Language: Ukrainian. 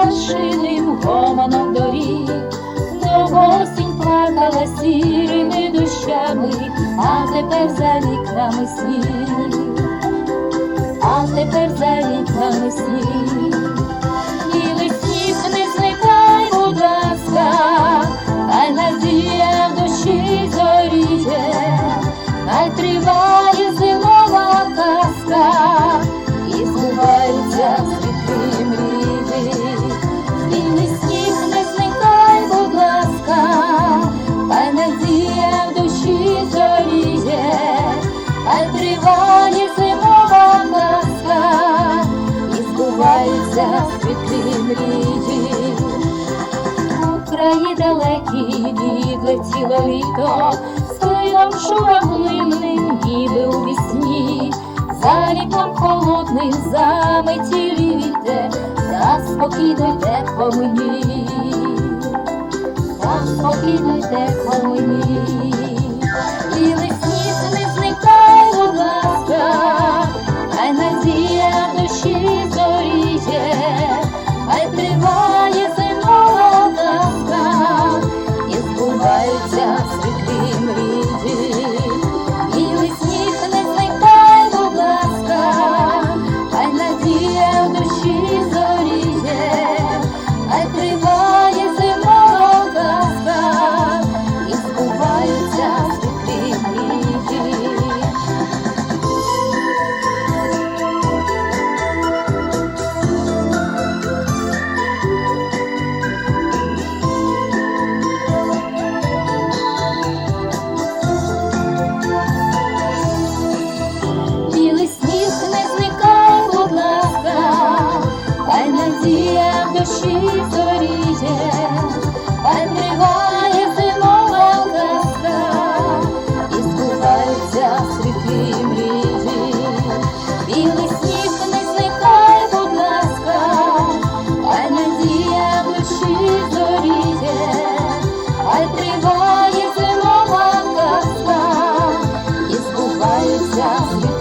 пташиним гомоном доріг, довго осінь плакала сірими дощами, а тепер за вікнами сніг, а тепер за вікнами сніг. Білий сніг не зникай, будь ласка, хай в душі зоріє, хай триває триває зимова казка, і збуваються світлі мрії. У краї далекі відлетіло літо, стояв шураглинним, ніби у вісні, за вікном холодним заметілі вітер, та спокійно йде по мені, та спокійно йде по мені. серця.